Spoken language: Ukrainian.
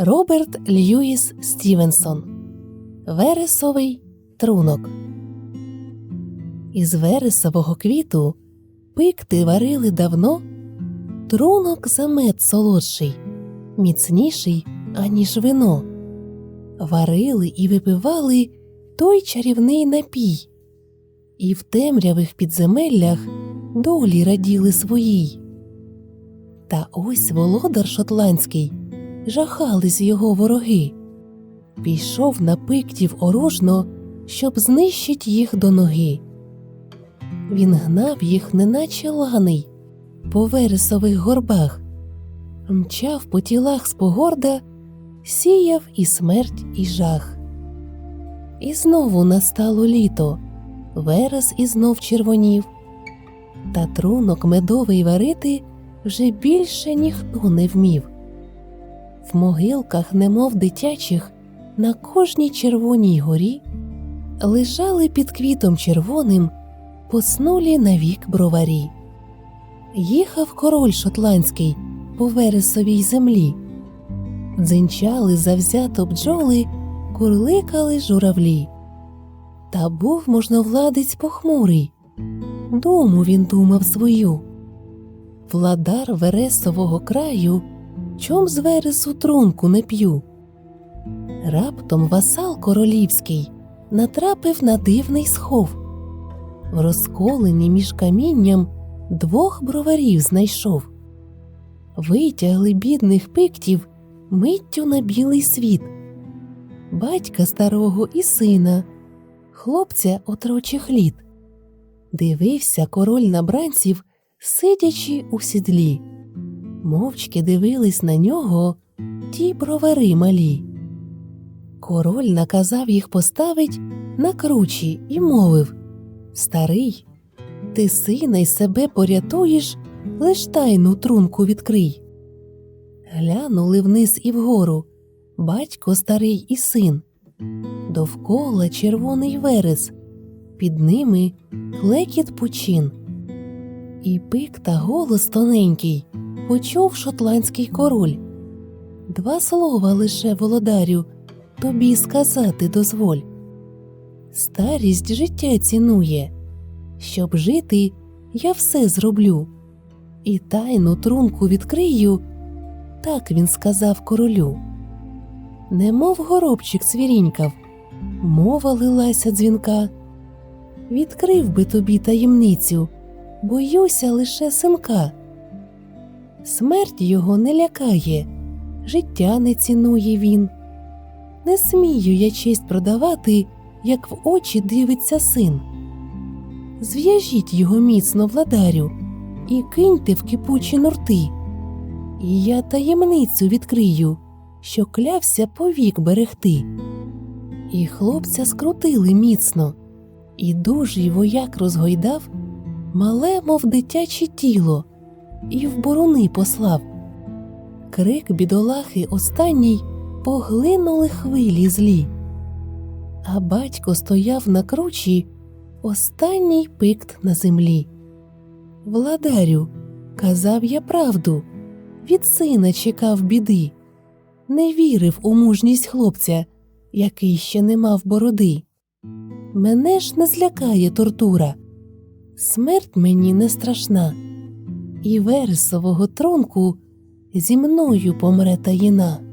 Роберт Льюіс Стівенсон Вересовий трунок. Із вересового квіту пикти варили давно трунок за мед солодший, міцніший, аніж вино. Варили і випивали той чарівний напій, і в темрявих підземеллях долі раділи своїй. Та ось володар шотландський, жахались його вороги. Пішов на пиктів оружно, щоб знищить їх до ноги. Він гнав їх, неначе ланий, по вересових горбах, мчав по тілах з погорда, сіяв і смерть, і жах. І знову настало літо, верес і знов червонів, та трунок медовий варити вже більше ніхто не вмів. В могилках, немов дитячих, на кожній червоній горі лежали під квітом червоним поснулі навік броварі. Їхав король шотландський по вересовій землі, дзинчали завзято бджоли, курликали журавлі. Та був можновладець похмурий, дому він думав свою. Владар вересового краю, чом з вересу трунку не п'ю. Раптом васал королівський натрапив на дивний схов. В розколені між камінням двох броварів знайшов. Витягли бідних пиктів миттю на білий світ, батька старого і сина, хлопця отрочих літ. Дивився король на бранців, сидячи у сідлі. Мовчки дивились на нього ті бровари малі. Король наказав їх поставить на кручі і мовив Старий, ти сина й себе порятуєш, лиш тайну трунку відкрий. Глянули вниз і вгору батько старий і син. Довкола червоний верес, під ними клекіт пучин. І пик та голос тоненький почув шотландський король. Два слова лише володарю тобі сказати дозволь. Старість життя цінує, щоб жити, я все зроблю, і тайну трунку відкрию, так він сказав королю. Немов горобчик цвірінькав, мова лилася дзвінка. Відкрив би тобі таємницю, боюся лише синка. Смерть його не лякає, життя не цінує він. Не смію я честь продавати, як в очі дивиться син. Зв'яжіть його міцно владарю і киньте в кипучі норти. І я таємницю відкрию, що клявся повік берегти. І хлопця скрутили міцно, і дужий вояк розгойдав мале, мов дитяче тіло, і в борони послав. Крик бідолахи останній поглинули хвилі злі. А батько стояв на кручі, останній пикт на землі. Владарю, казав я правду, від сина чекав біди, не вірив у мужність хлопця, який ще не мав бороди. Мене ж не злякає тортура, смерть мені не страшна, і вересового тронку зі мною помре таїна.